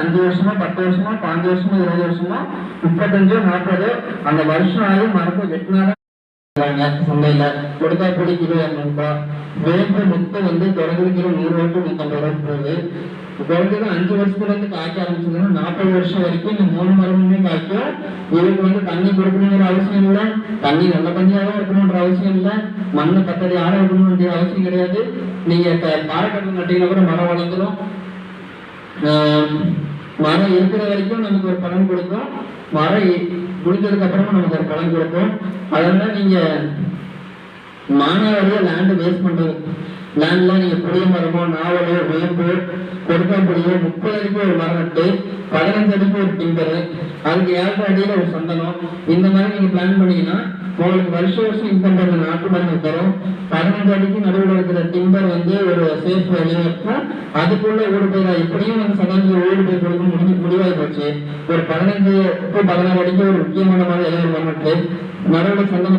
அஞ்சு வருஷமா பத்து வருஷமா பாஞ்சு வருஷமா இருபது வருஷமா முப்பத்தஞ்சோ நாற்பதோ அந்த வருஷம் ஆகும் மறக்க வெட்டினாதான் சந்தையில கொடுத்தா பொடி கிலோ வேம்பு முத்து வந்து தொடங்குது கிலோ நூறு ரூபாய்க்கு முப்பது ரூபாய்க்கு போகுது. குறைஞ்சது அஞ்சு வருஷத்துல இருந்து காய்க்க ஆரம்பிச்சதுன்னா நாற்பது வருஷம் வரைக்கும் இந்த மூணு மரமுமே காய்க்கும். இதுக்கு வந்து தண்ணி கொடுக்கணுங்கிற அவசியம் இல்லை. தண்ணி நல்ல தண்ணியாக இருக்கணுன்ற அவசியம் இல்லை. மண்ணு பத்தடி ஆட இருக்கணும் வேண்டிய அவசியம் கிடையாது. நீங்க பாறைக்கட்டு நட்டீங்கன்னா கூட மரம் வளர்ந்துடும் மரம் இருக்கிற வரைக்கும் நமக்கு ஒரு பலன் கொடுக்கும். மரம் முடிஞ்சதுக்கு அப்புறமா நமக்கு ஒரு பலன் கொடுக்கும். அதனால நீங்க மானாவாரியா லேண்டு வேஸ்ட் பண்றது. லேண்ட்லாம் நீங்க புளிய மரமோ நாவலோ முப்பது அடிக்கு ஒரு மரணட்டு பதினஞ்சு அடிக்கு ஒரு டிம்பரு அதுக்கு ஏழரை அடியில ஒரு சந்தனம். இந்த மாதிரி நீங்க பிளான் பண்ணீங்கன்னா உங்களுக்கு வருஷம் வருஷம் இன்கம் பண்ண நாட்டு மருந்து தரும். பதினஞ்சு அடிக்கு நடுவில் இருக்கிற டிம்பர் வந்து ஒரு சேஃப் வழியாக இருக்கும் அதுக்குள்ள ஓடு போய் எப்படியும் வந்து சதவீத ஓடு போய் கொடுக்க முடிஞ்சு முடிவாகி போச்சு. ஒரு பதினஞ்சு டு பதினாறு அடிக்கு ஒரு முக்கியமான மாதிரி இளைஞர் மரணட்டு நடுவில் சந்தனம்